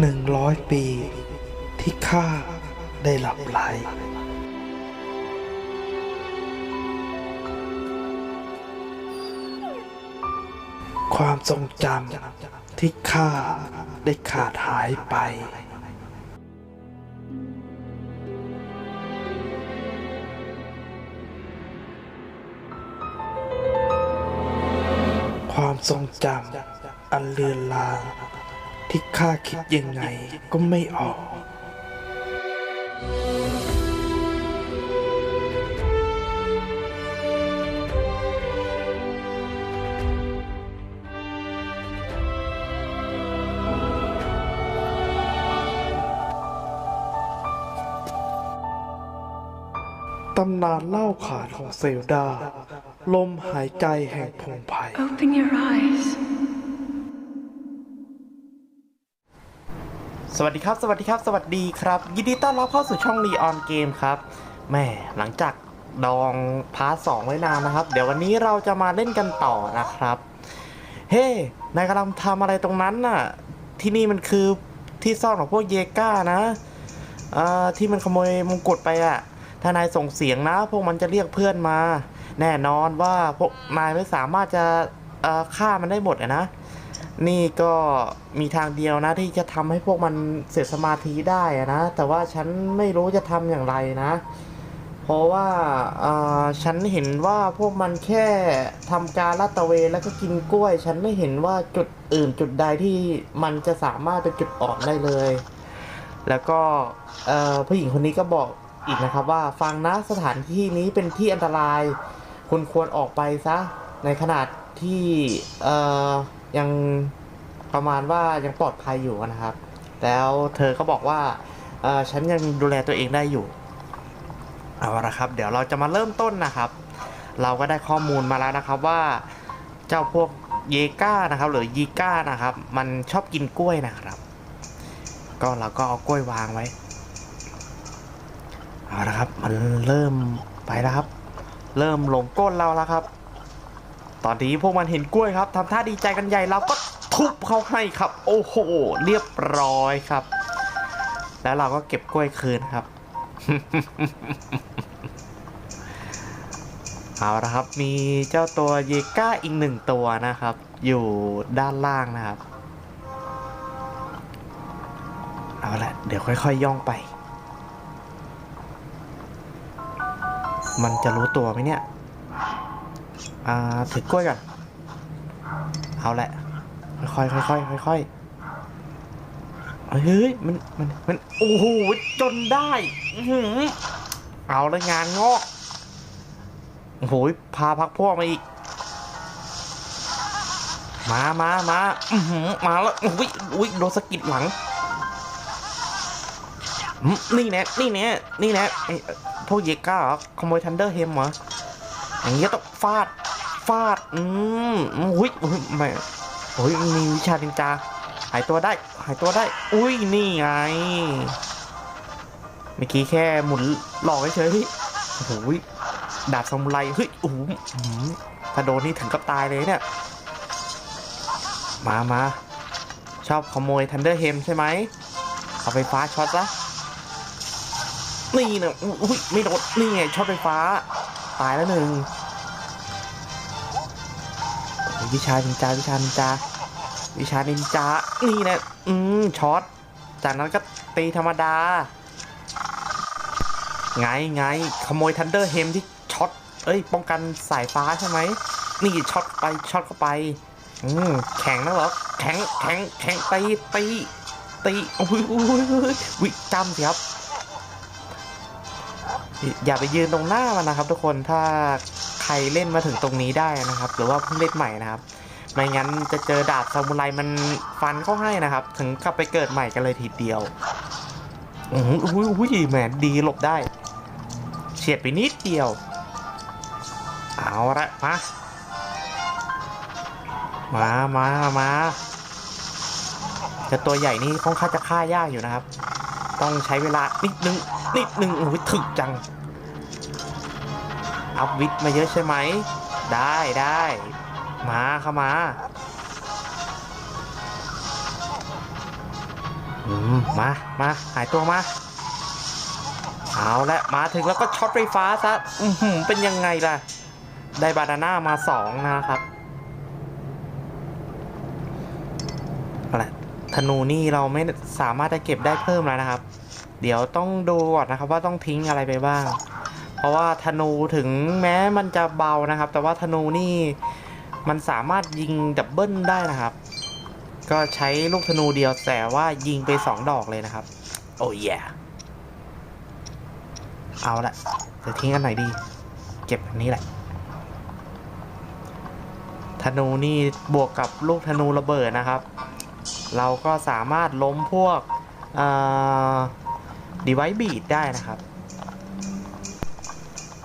หนึ่งร้อยปีที่ข้าได้หลับไหลความทรงจำที่ข้าได้ขาดหายไป ความทรงจำอันเลือนลาง ที่ข้าคิดยังไงก็ไม่ออก ตำนานเล่าขานของเซลดา ลมหายใจแห่งพงไผ่ Open your eyes. สวัสดีครับ สวัสดีครับ สวัสดีครับ ยินดีต้อนรับเข้าสู่ช่องรีออนเกมครับแม่หลังจากดองพาร์ทสองไว้นานนะครับ เดี๋ยววันนี้เราจะมาเล่นกันต่อนะครับ เฮ้นายกำลังทำอะไรตรงนั้นน่ะ ที่นี่มันคือที่ซ่อนของพวกเยก้านะอ่าที่มันขโมยมงกุฎไปอะ่ะถ้านายส่งเสียงนะ พวกมันจะเรียกเพื่อนมา แน่นอนว่าพวกนายไม่สามารถจะเอ่อฆ่ามันได้หมดอะนะ นี่ก็มีทางเดียวนะที่จะทำให้พวกมันเสียสมาธิได้อะนะ แต่ว่าฉันไม่รู้จะทำอย่างไรนะ เพราะว่าอ่อฉันเห็นว่าพวกมันแค่ทำการลาดตระเวนแล้วก็กินกล้วย ฉันไม่เห็นว่าจุดอื่นจุดใดที่มันจะสามารถเป็นจุดอ่อนได้เลย แล้วก็เอ่อผู้หญิงคนนี้ก็บอกอีกนะครับว่าฟังนะสถานที่นี้เป็นที่อันตรายคุณควรออกไปซะในขนาดที่เอ่อ ยังประมาณว่ายังปลอดภัยอยู่นะครับ แล้วเธอก็บอกว่าฉันยังดูแลตัวเองได้อยู่เอาละครับ เดี๋ยวเราจะมาเริ่มต้นนะครับ เราก็ได้ข้อมูลมาแล้วนะครับว่าเจ้าพวกเยก้านะครับ หรือยีก้านะครับ มันชอบกินกล้วยนะครับ ก็เราก็เอากล้วยวางไว้เอาละครับ มันเริ่มไปแล้วครับ เริ่มลงก้นเราแล้วครับ ตอนนี้พวกมันเห็นกล้วยครับทำท่าดีใจกันใหญ่เราก็ทุบเขาให้ครับ โอ้โห เรียบร้อยครับ แล้วเราก็เก็บกล้วยคืนครับเอาละครับมีเจ้าตัวเยก้าอีกหนึ่งตัวนะครับ อยู่ด้านล่างนะครับ เอาละเดี๋ยวค่อยๆย่องไป มันจะรู้ตัวไหมเนี่ย อ่าถือกล้วยก่อน เอาแหละ ค่อยๆค่อยๆค่อยๆเฮ้ยมันมันมันโอ้โหจนได้หือเอาแล้วงานงอกโอ้โหพาพักพวกมาอีก มามามาอือหือมาแล้วอุ้ยอุ้ยโดนสะกิดหลังนี่แน่นี่แน่นี่แน่พวกเยก้าเหรอขโมยทันเดอร์เฮมเหรออย่างเงี้ยต้องฟาด ฟาด อืมอุ้ยอุ้ยไม่โอ้ยมีวิชาดินจา หายตัวได้ หายตัวได้ อุ้ย นี่ไง เมื่อกี้แค่หมุนหลอกเฉยๆโอ้โหดาบซามูไร เฮ้ย โอ้โหถ้าโดนนี่ถึงกับตายเลยเนี่ย มามา ชอบขโมยทันเดอร์เฮมใช่ไหม เอาไฟฟ้าช็อตซะ นี่เนี่ยอุ้ย ไม่โดน นี่ไงช็อตไฟฟ้า ตายแล้วหนึ่ง วิชานินจาวิชานินจาวิชานินจานี่แหละอืมช็อตจากนั้นก็ตีธรรมดาไงไงขโมยทันเดอร์เฮมที่ช็อตเอ้ย ป้องกันสายฟ้าใช่ไหมนี่ช็อตไปช็อตเข้าไป อืมแข็งนะเหรอแข็งแข็งแข็งตีตีตีโอ้ยโอ้ยโอ้ยโอ้ยวิจำสิครับ อย่าไปยืนตรงหน้ามันนะครับทุกคนถ้า ใครเล่นมาถึงตรงนี้ได้นะครับ หรือว่าเพิ่งเล่นใหม่นะครับ ไม่งั้นจะเจอดาบซามูไรมันฟันเข้าให้นะครับ ถึงกลับไปเกิดใหม่กันเลยทีเดียวอืออุ้ยอุ้ยแหมดีหลบได้ เฉียดไปนิดเดียว เอาละมามามามาแต่ตัวใหญ่นี่ค่อนข้างจะฆ่ายากอยู่นะครับ ต้องใช้เวลานิดนึงนิดนึงโอ้ยถึกจัง อัพวิทย์มาเยอะใช่ไหม ได้ได้ มาเข้ามา อืม มา มาหายตัวมา เอาละมาถึงแล้วก็ช็อตไฟฟ้าซะ อือหือเป็นยังไงล่ะ ได้บานาน่ามาสองนะครับอาละธนูนี่เราไม่สามารถจะเก็บได้เพิ่มแล้วนะครับ เดี๋ยวต้องดูก่อนนะครับว่าต้องทิ้งอะไรไปบ้าง ราะว่าธนูถึงแม้มันจะเบานะครับ แต่ว่าธนูนี่มันสามารถยิงดับเบิลได้นะครับ ก็ใช้ลูกธนูเดียวแต่ว่ายิงไปสองดอกเลยนะครับ โอ้ยเอาละจะทิ้งอันไหนดี เก็บอันนี้แหละ ธนูนี่บวกกับลูกธนูระเบิดนะครับ เราก็สามารถล้มพวกดีไวบีดได้นะครับ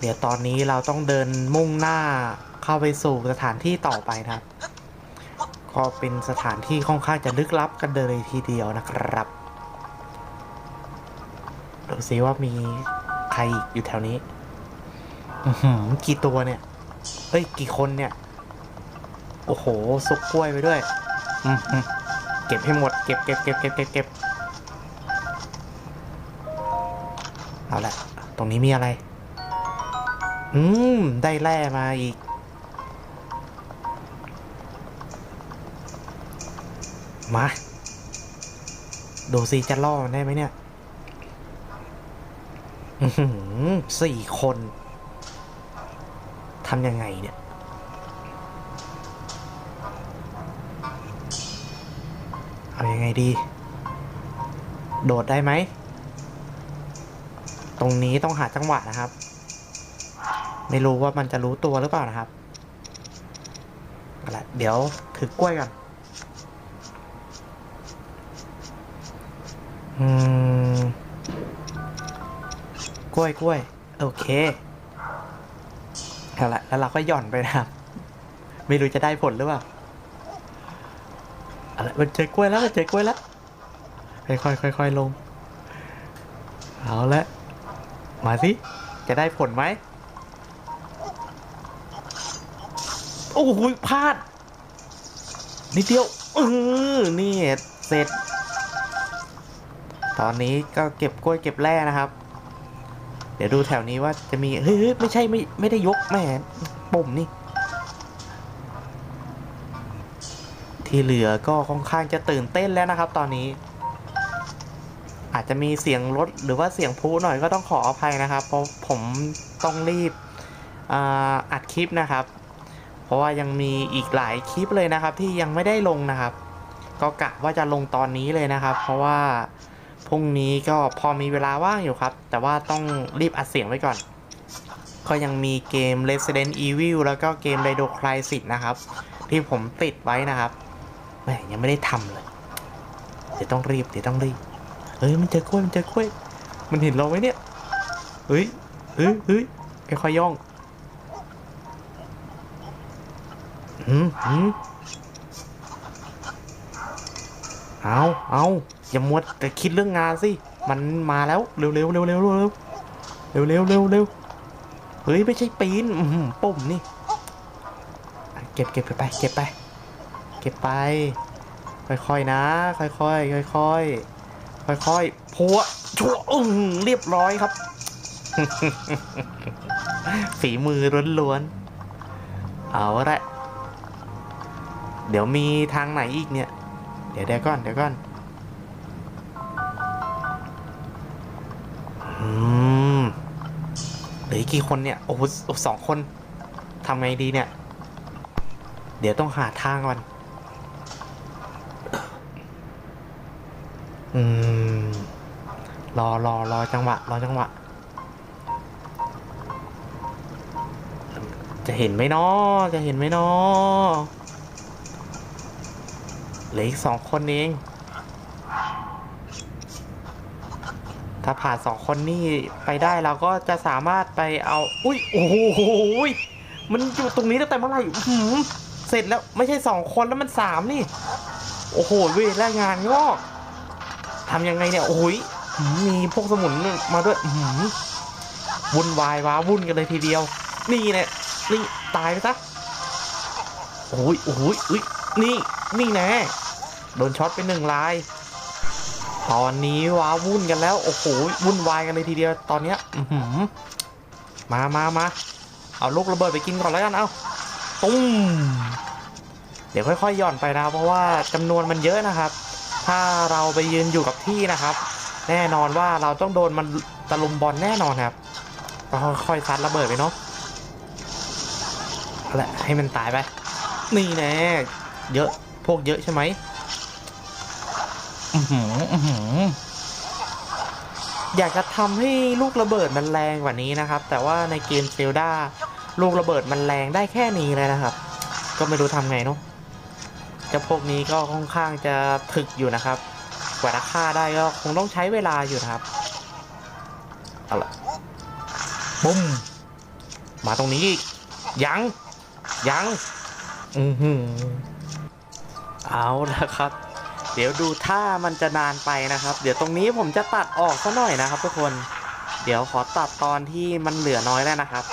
เดี๋ยวตอนนี้เราต้องเดินมุ่งหน้าเข้าไปสู่สถานที่ต่อไปนะครับ ก็เป็นสถานที่ค่อนข้างจะลึกลับกันเลยทีเดียวนะครับ ดูซิว่ามีใครอยู่แถวนี้อือหือกี่ตัวเนี่ยเฮ้ย กี่คนเนี่ย โอ้โห ซุกกล้วยไปด้วย เก็บให้หมด เก็บเก็บเก็บเก็บเก็บเก็บเอาละ ตรงนี้มีอะไร อืม ได้แร่มาอีก มา ดูสิจะล่อมันได้ไหมเนี่ยหือสี่คนทำยังไงเนี่ย เอายังไงดี โดดได้ไหม ตรงนี้ต้องหาจังหวะนะครับ ไม่รู้ว่ามันจะรู้ตัวหรือเปล่านะครับอาละเดี๋ยวถือกล้วยก่อนอืมกล้วยกล้วย โอเคเอาละแล้วเราก็หย่อนไปนะครับ ไม่รู้จะได้ผลหรือเปล่าอาละมันเจอกล้วยแล้วมันเจอกล้วยแล้วค่อยๆค่อยลง เอาละมาสิ จะได้ผลไหม อ้โหพลาดนิดเดียวเออนี่เสร็จ ตอนนี้ก็เก็บกล้วยเก็บแร่นะครับ เดี๋ยวดูแถวนี้ว่าจะมีเฮ้ยไม่ใช่ไม่ไม่ได้ยกแม่ปุ่มนี่ ที่เหลือก็ค่อนข้างจะตื่นเต้นแล้วนะครับ ตอนนี้ อาจจะมีเสียงรถหรือว่าเสียงพลุหน่อยก็ต้องขออภัยนะครับ เพราะผมต้องรีบอ,อัดคลิปนะครับ ราะว่ายังมีอีกหลายคลิปเลยนะครับ ที่ยังไม่ได้ลงนะครับ ก็กะว่าจะลงตอนนี้เลยนะครับ เพราะว่าพรุ่งนี้ก็พอมีเวลาว่างอยู่ครับ แต่ว่าต้องรีบอัดเสียงไว้ก่อน ก็ยังมีเกม Resident Evil แล้วก็เกม r a d o Crisis นะครับ ที่ผมติดไว้นะครับแหมยังไม่ได้ทำเลยเดี๋ยวต้องรีบเดี๋ยวต้องรีบเฮ้ยมันเจอกล้วยมันเจอกล้วย มันเห็นเราไหมเนี่ยเฮ้ยเฮ้ยเฮ้ยค่อยๆย่อง อืมอืมเอาเอาอย่ามัวแต่คิดเรื่องงานสิ มันมาแล้ว เร็วเร็วเร็วเร็วเร็วเร็วเร็วเร็วเร็วเร็วเฮ้ย ไม่ใช่ปีนปุ่มนี่ เก็บเก็บไป เก็บไป เก็บไป ค่อยๆนะ ค่อยๆค่อยๆค่อยๆพัวชั่วอึ้งเรียบร้อยครับ ฝีมือล้วนๆ เอาละ เดี๋ยวมีทางไหนอีกเนี่ย เดี๋ยวเดี๋ยวก่อนเดี๋ยวก่อนอืมเหลือกี่คนเนี่ย โอ้โหสองคนทำไงดีเนี่ย เดี๋ยวต้องหาทางก่อนอืม รอรอรอจังหวะ รอจังหวะ จะเห็นไหมนาะจะเห็นไหมนาะ เหลืออีกสองคนเอง ถ้าผ่านสองคนนี่ไปได้เราก็จะสามารถไปเอา อุ้ยโอ้โหยมันอยู่ตรงนี้ตั้งแต่เมื่อไหร่อื้อหือเสร็จแล้วไม่ใช่สองคนแล้วมันสามนี่ โอ้โหเวยแรงงานงอกทำยังไงเนี่ย โอ้ยมีพวกสมุนมาด้วยอื้อหือวุ่นวายว้าวุ่นกันเลยทีเดียว นี่เนี่ยนี่ตายไปซะโอ้ยโอ้ยอุ้ยนี่ นี่แน่ โดนช็อตไปหนึ่งลาย ตอนนี้ว้าวุ่นกันแล้ว โอ้โห วุ่นวายกันเลยทีเดียว ตอนเนี้ยอืมามามาเอาลูกระเบิดไปกินก่อนแล้วกันเอาตุ้มเดี๋ยวค่อยๆหย่อนไปนะเพราะว่าจำนวนมันเยอะนะครับ ถ้าเราไปยืนอยู่กับที่นะครับ แน่นอนว่าเราต้องโดนมันตะลุมบอลแน่นอนครับก็ค่อยๆซัดระเบิดไปเนาะเอาละให้มันตายไปนี่แน่เยอะพวกเยอะใช่ไหม อยากจะทำให้ลูกระเบิดมันแรงกว่านี้นะครับ แต่ว่าในเกมเซลดาลูกระเบิดมันแรงได้แค่นี้เลยนะครับ ก็ไม่รู้ทำไงเนาะเจ้าพวกนี้ก็ค่อนข้างจะถึกอยู่นะครับ กว่าจะฆ่าได้ก็คงต้องใช้เวลาอยู่นะครับเอาละบุ้มมาตรงนี้อีกยังยังอือหือเอาละครับ เดี๋ยวดูท่ามันจะนานไปนะครับ เดี๋ยวตรงนี้ผมจะตัดออกซะหน่อยนะครับ ทุกคน เดี๋ยวขอตัดตอนที่มันเหลือน้อยแล้วนะครับ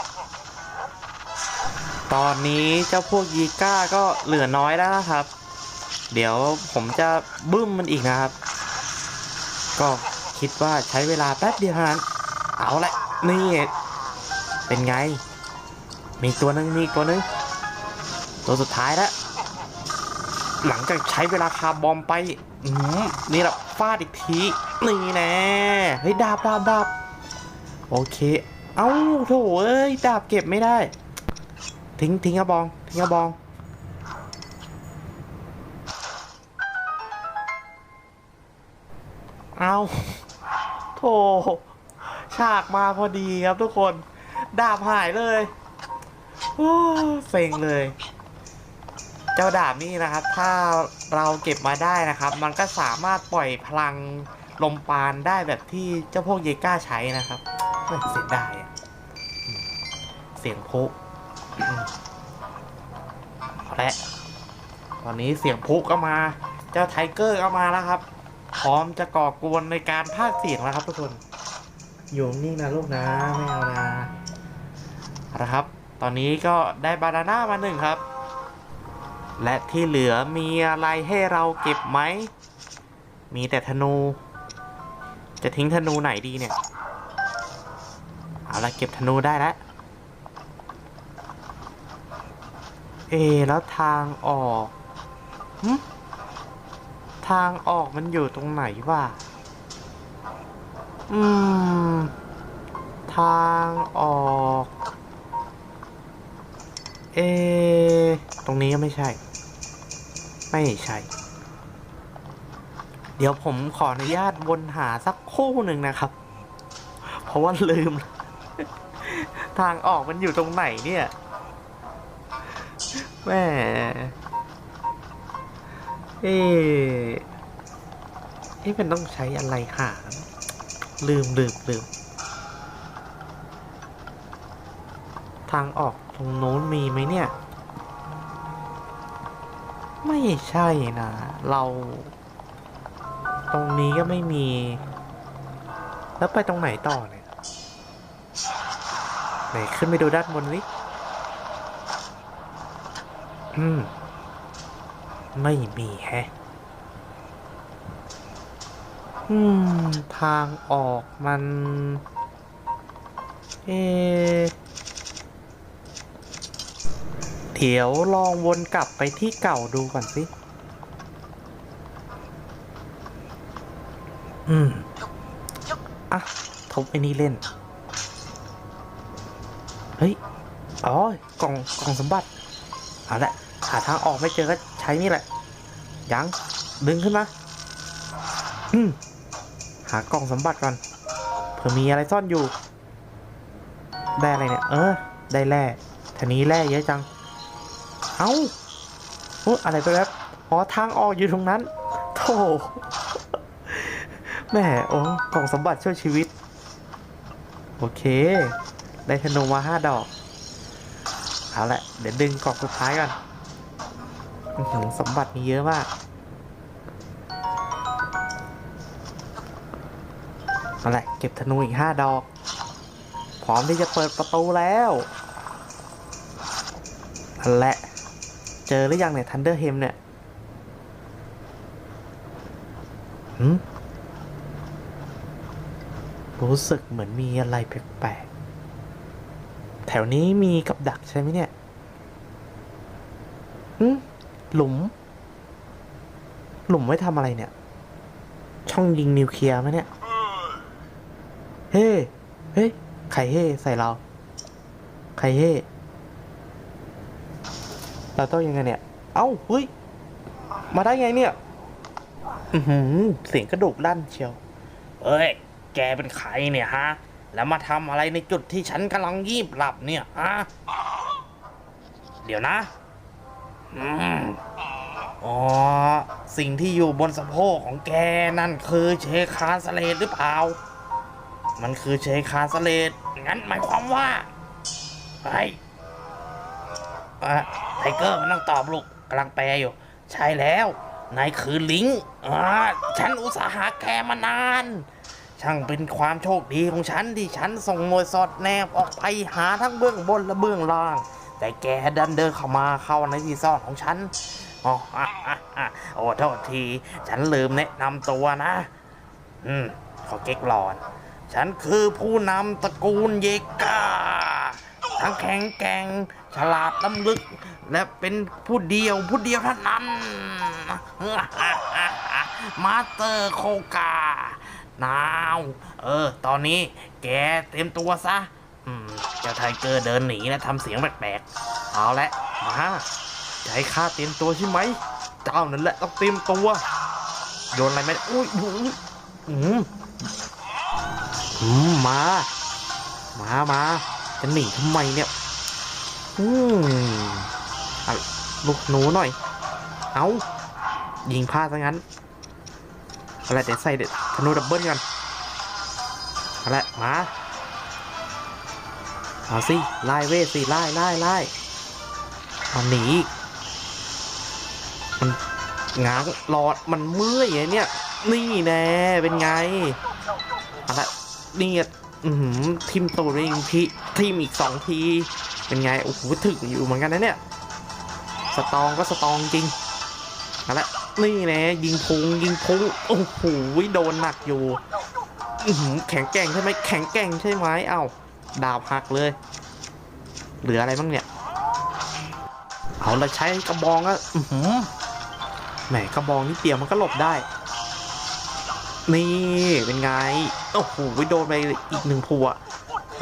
ตอนนี้เจ้าพวกยีก้าก็เหลือน้อยแล้วนะครับ เดี๋ยวผมจะบึ้มมันอีกนะครับ ก็คิดว่าใช้เวลาแป๊บเดียวเท่านั้น เอาละนี่เป็นไง มีตัวนึงมีตัวนึงตัวสุดท้ายแล้ว หลังจากใช้เวลาคาบอมไปอืนี่แหละฟาดอีกทีนี่แน่เฮ้ยดาบดาบดาบโอเค เอ้าโถเอ้ยดาบเก็บไม่ได้ ทิ้งทิ้งกระบอง ทิ้งกระบองเอาโถฉากมาพอดีครับทุกคน ดาบหายเลยเซ็งเลย เจ้าดาบนี่นะครับ ถ้าเราเก็บมาได้นะครับ มันก็สามารถปล่อยพลังลมปานได้แบบที่เจ้าพวกเยก้าใช้นะครับเสียดายอะเสียงพุอืมเอาละตอนนี้เสียงพุก็มา เจ้าไทเกอร์ก็มาแล้วครับ พร้อมจะก่อกวนในการพากเสียงแล้วครับทุกคนอยู่นี่งนะลูกนะไม่เอานะเอาละครับ ตอนนี้ก็ได้บานาน่ามาหนึ่งครับ และที่เหลือมีอะไรให้เราเก็บไหม มีแต่ธนู จะทิ้งธนูไหนดีเนี่ย เอาละเก็บธนูได้แล้ว เอ แล้วทางออกหึทางออกมันอยู่ตรงไหนวะ อืม ทางออก เอ ตรงนี้ก็ไม่ใช่ ไม่ใช่ เดี๋ยวผมขออนุญาตวนหาสักคู่หนึ่งนะครับ เพราะว่าลืม ทางออกมันอยู่ตรงไหนเนี่ยแม่เอ๊ะเอ๊ะมันต้องใช้อะไรหา ลืมลืมลืม ทางออกตรงโน้นมีไหมเนี่ย ไม่ใช่นะ เรา ตรงนี้ก็ไม่มี แล้วไปตรงไหนต่อเนี่ย ไหนขึ้นไปดูด้านบนสิอืม ไม่มีแฮะ อืม ทางออกมัน เอ เดี๋ยวลองวนกลับไปที่เก่าดูก่อนสิ อืม อะทบไอ้นี่เล่น เฮ้ย อ๋อ กล่อง กล่องสมบัติ เอาละ หาทางออกไม่เจอก็ใช้นี่แหละ ยัง ดึงขึ้นมา อืม หากล่องสมบัติก่อน เผื่อมีอะไรซ่อนอยู่ ได้อะไรเนี่ย เออ ได้แร่ทีนี้แร่เยอะจัง เอ้าโอ้อะไรไปแล้วอ๋อทางออกอยู่ตรงนั้นโธ่แม่โอ้กล่องสมบัติช่วยชีวิต โอเค ได้ธนูมาห้าดอก เอาละเดี๋ยวดึงกล่องสุดท้ายก่อนอื้อหือสมบัติมีเยอะมากเอาละเก็บธนูอีกห้าดอก พร้อมที่จะเปิดประตูแล้วนั่นละ เจอหรือยังเนี่ยทันเดอร์เฮมเนี่ยหืมรู้สึกเหมือนมีอะไรแปลกๆ แถวนี้มีกับดักใช่ไหมเนี่ยหึหลุม หลุมไว้ทำอะไรเนี่ย ช่องยิงนิวเคลียร์ไหมเนี่ย เฮ้ เฮ้ ใครเฮ้ ใส่เรา ใครเฮ้ เราต้องยังไงเนี่ย เอ้าเฮ้ย มาได้ไงเนี่ย อือหือเสียงกระดูกลั่นเชียว เอ้ย แกเป็นใครเนี่ยฮะ แล้วมาทำอะไรในจุดที่ฉันกำลังยีบหลับเนี่ยฮะ เดี๋ยวนะอืมอ๋อ สิ่งที่อยู่บนสะโพกของแกนั่นคือเชคาสเลดหรือเปล่า มันคือเชคาสเลดงั้นหมายความว่าไอ้อะ ไทเกอร์มันต้องตอบลูกกำลังแปลอยู่ ใช่แล้วนายคือลิงอ่าฉันอุตสาห์หาแกมานาน ช่างเป็นความโชคดีของฉันที่ฉันส่งหน่วยสอดแนบออกไปหาทั้งเบื้องบนและเบื้องล่าง แต่แกดันเดินเข้ามาเข้าในที่ซ่อนของฉันอ๋อโอ้โทษที ฉันลืมแนะนำตัวนะ อืมขอเก๊กหลอน ฉันคือผู้นำตระกูลเยกาทั้งแข็งแกร่งฉลาดล้ำลึก และเป็นผู้เดียวผู้เดียวเท่านั้น มาสเตอร์โคกานาวเออ ตอนนี้แกเตรียมตัวซะเจ้าไทเกอร์เดินหนีและทำเสียงแปลกๆ เอาละมาจะให้ข้าเตรียมตัวใช่ไหม เจ้านั่นแหละต้องเตรียมตัว โยนอะไรไม่อุ้ยอืมอืมมา มามาจะหนีทำไมเนี่ย อืม ลูกหนูหน่อย เอายิงพลาดซะงั้นอะเดี๋ยวใส่เด็ดธนูดับเบิลกันอาละมาเอาสิไล่เวสิไล่ไล่ไล่เอาหนีมันง้างหลอดมันเมื่อยเนี่ย นี่แน่เป็นไงอาละนี่อะอือหือทิมตัวเองทีทิมอีกสองที เป็นไงโอ้โหถึกอยู่เหมือนกันนะเนี่ย สตองก็สตองจริงเอาละนี่น่ยิงพุงยิงพุงโอ้โหโดนหนักอยู่แข็งแกร่งใช่ไหมแข็งแกร่งใช่ไหมเอ้าดาบหักเลย เหลืออะไรบ้างเนี่ย เอาละใช้กระบองก็อือหือแหมกระบองนิดเดียวมันก็หลบได้ นี่เป็นไงโอ้โหโดนไปอีกหนึ่งพัว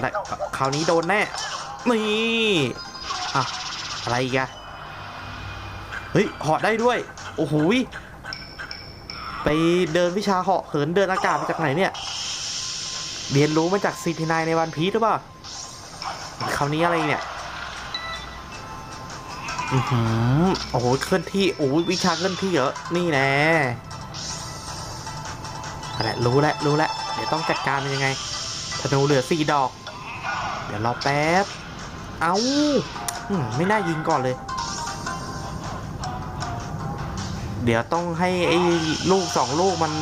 และคราวนี้โดนแน่นี่อะอะไรอีกอะ เฮ้ยเหาะได้ด้วย โอ้โหไปเดินวิชาเหาะเหินเดินอากาศมาจากไหนเนี่ย เรียนรู้มาจากซีพีนายในวันพีชหรือเปล่าคราวนี้อะไรเนี่ยอือหือโอ้โหเคลื่อนที่โอ้วิชาเคลื่อนที่เหรอนี่แน่อะไรรู้แล้วรู้แล้วเดี๋ยวต้องจัดการมันยังไงธนูเหลือสี่ดอก เดี๋ยวรอแป๊บ เอาอืมไม่น่ายิงก่อนเลย เดี๋ยวต้องให้ไอ้ลูกสองลูกมัน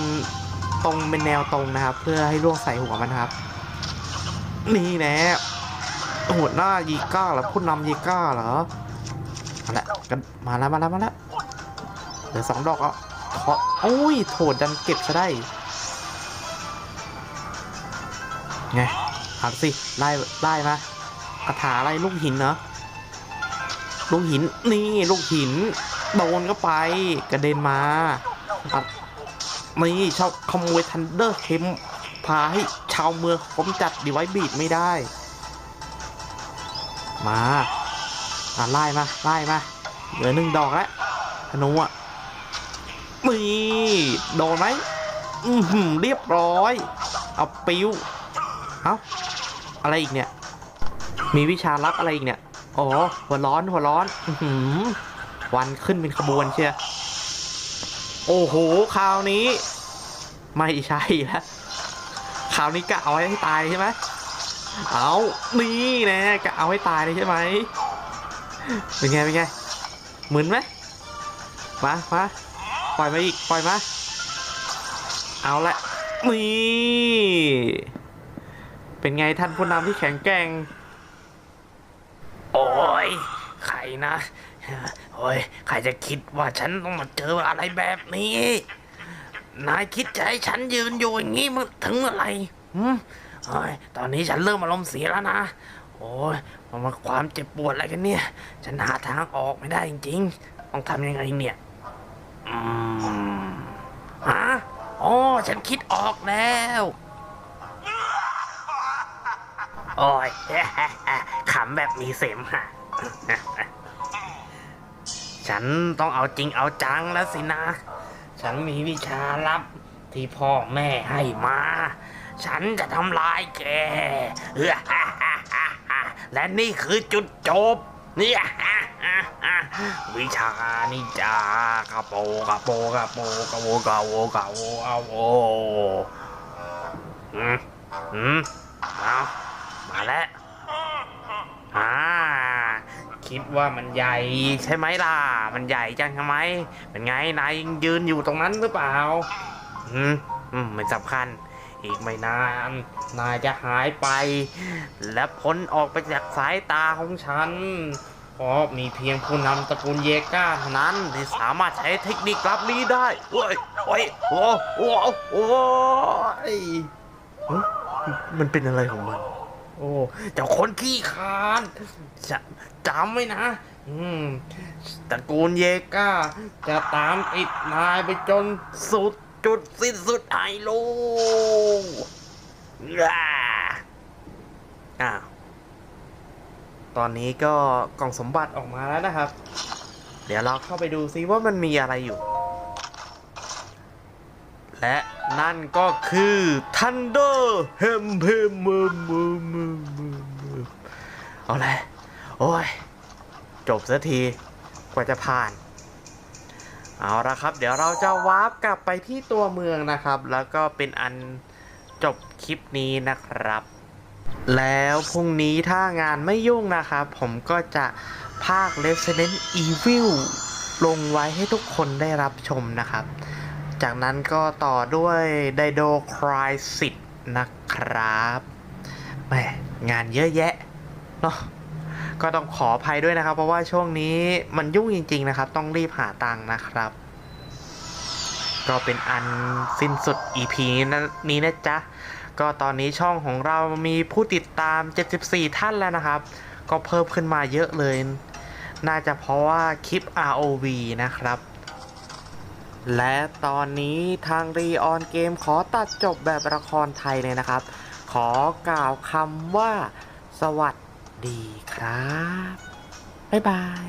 ตรงเป็นแนวตรงนะครับ เพื่อให้ล่วงใส่หัวมันครับ นี่แน่หัวหน้ายีก้าเหรอผู้นำยีก้าเหรอมาละกันมาแล้วมาแล้วมาแล้วเหลือสองดอกอะขอโอ้ยโถดดันเก็บซะได้ไงเอาสิไล่ไล่มาคาถาอะไรลูกหินเนาะลูกหินนี่ลูกหิน โดนก็ไปกระเด็นมาอนี่ชาวขโมยทันเดอร์เฮมพาให้ชาวเมืองคมจัดดีไว้บีดไม่ได้ มาอะไล่มาไล่มาเหลือหนึ่งดอกแล้วธนูอะนี่โดนไหมอือหือเรียบร้อย เอาปิวเอ้าอะไรอีกเนี่ย มีวิชาลับอะไรอีกเนี่ย อ๋อ หัวร้อนหัวร้อน อื้อหือ วันขึ้นเป็นขบวนเชียโอ้โหคราวนี้ ไม่ใช่แล้วคราวนี้กะเอาให้ตายใช่ไหมเอานี่น่กะเอาให้ตายเลยใช่ไหมเป็นไงเป็นไงเหมือนไหมมามาปล่อยมาอีกปล่อยมาเอาละนี่เป็นไงท่านผู้นำที่แข็งแกร่ง โอ้ยใครนะ ยใครจะคิดว่าฉันต้องมาเจออะไรแบบนี้ นายคิดจะให้ฉันยืนอยู่อย่างนี้มึงถึงเมื่อไหร่หืมเฮ้ยตอนนี้ฉันเริ่มอารมณ์เสียแล้วนะ โอ้ยมันมาความเจ็บปวดอะไรกันเนี่ย ฉันหาทางออกไม่ได้จริงๆ ต้องทำยังไงเนี่ยอืมฮะอ๋อฉันคิดออกแล้วโอ้ยขำแบบมีเสมหะ ฉันต้องเอาจริงเอาจังแล้วสินะ ฉันมีวิชาลับที่พ่อแม่ให้มา ฉันจะทำลายแกและนี่คือจุดจบเนี่ยวิชานิจากระโปกระโปกระโปกระโวกระโวกระโวกระโวอืมอืมเอามาแล้ว คิดว่ามันใหญ่ใช่ไหมล่ะ มันใหญ่จังทำไม เป็นไงนายยังยืนอยู่ตรงนั้นหรือเปล่า อืมอืมไม่สำคัญ อีกไม่นาน นายจะหายไป และพ้นออกไปจากสายตาของฉัน เพราะมีเพียงผู้นำตระกูลเยก้าเท่านั้นที่สามารถใช้เทคนิคลับนี้ได้โอ้ยโอ้ยโอ้โอ้โอ้ยมันเป็นอะไรของมันโอ้เจ้าคนขี้คานจะ จำไว้นะ อืมตระกูลเยก้า จะตามติดนายไปจนสุดจุดสิ้นสุดไอโลอ่าอ้าวตอนนี้ก็กล่องสมบัติออกมาแล้วนะครับ เดี๋ยวเราเข้าไปดูซิว่ามันมีอะไรอยู่ และนั่นก็คือ Thunder เฮมเฮมมืมมืมมืมมืมมืมเอาลย โอ้ย จบสักทีกว่าจะผ่าน เอาละครับ เดี๋ยวเราจะวาร์ปกลับไปที่ตัวเมืองนะครับ แล้วก็เป็นอันจบคลิปนี้นะครับ แล้วพรุ่งนี้ถ้างานไม่ยุ่งนะครับ ผมก็จะภาค Resident Evil ลงไว้ให้ทุกคนได้รับชมนะครับ จากนั้นก็ต่อด้วย Dido Crisis นะครับแหมงานเยอะแยะเนาะ ก็ต้องขออภัยด้วยนะครับ เพราะว่าช่วงนี้มันยุ่งจริง ๆ นะครับ ต้องรีบหาตังค์นะครับ ก็เป็นอันสิ้นสุด EP นี้นะจ๊ะก็ตอนนี้ช่องของเรามีผู้ติดตาม 74 ท่านแล้วนะครับ ก็เพิ่มขึ้นมาเยอะเลย น่าจะเพราะว่าคลิป ROV นะครับ และตอนนี้ทางรีออนเกมขอตัดจบแบบละครไทยเลยนะครับ ขอกล่าวคำว่าสวัส ดีครับ บ๊ายบาย